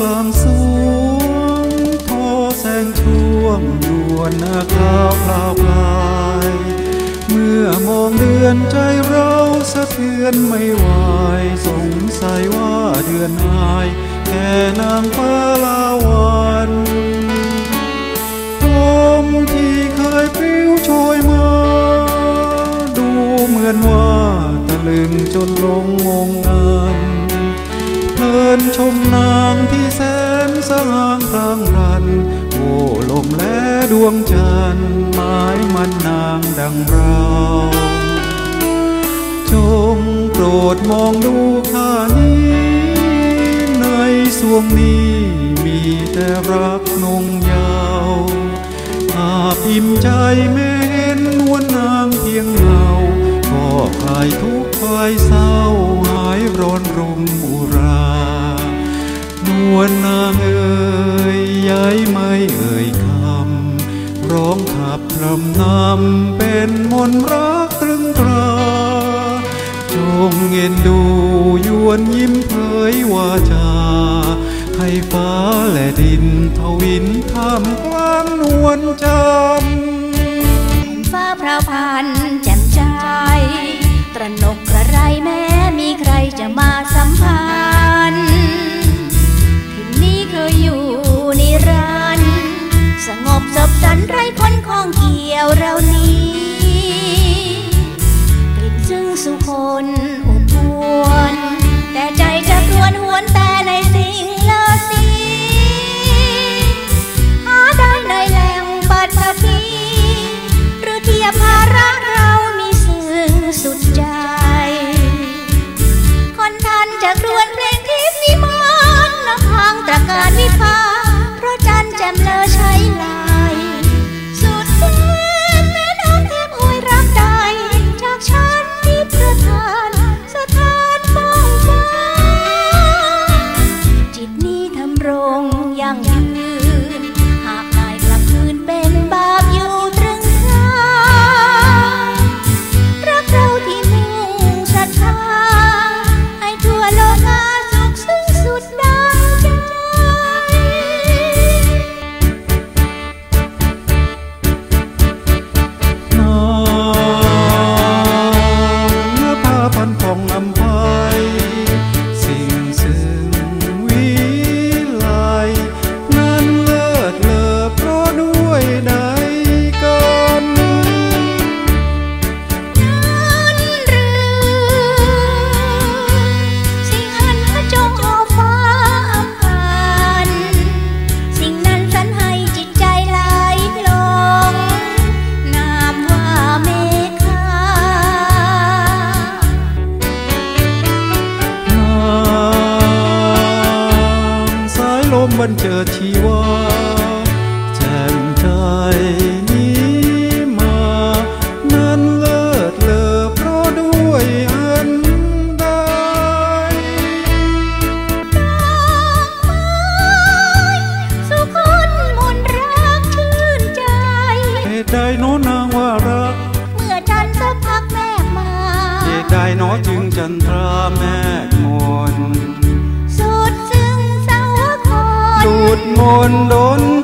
กว้างกลางสวงทอแสงช่วงดวนนาคาวพลาวพลาย เมื่อมองเดือนใจเราสะเทือนไม่ไหวสงสัยว่าเดือนหายแค่นางฟ้าลาวันลมที่เคยปลิวโชยมา ดูเหมือนว่าตะลึงจนลงงงงัน เดินชมนางที่แสนสง่างพรางรันโอ้ลมและดวงจันทร์หมายมันนางดังเราจงโปรดมองดูข้านี้ ในสวงนี้มีแต่รักนงยาวอาพิมใจแม่ ขับรำนำเป็นมนรักตรึงตรา จงเงินดูยวนยิ้มเผยวาจา ให้ฟ้าและดินทวินท่ามกลางนวลจันทร์ฟ้าพราวพันแจ่มใจ ตระหนกกระไรแม้มีใครจะมาสัมพัน เจิดชีวาแจ่มใจนี้มา นั้นเลิศเลอเพราะด้วยอันใดสุคนมนต์รักชื่นใจเหตุใดโน้นางว่ารัก เมื่อจันทร์สักพักแม่มาเหตุใดโน้จึงจันทราแม่ มนสุ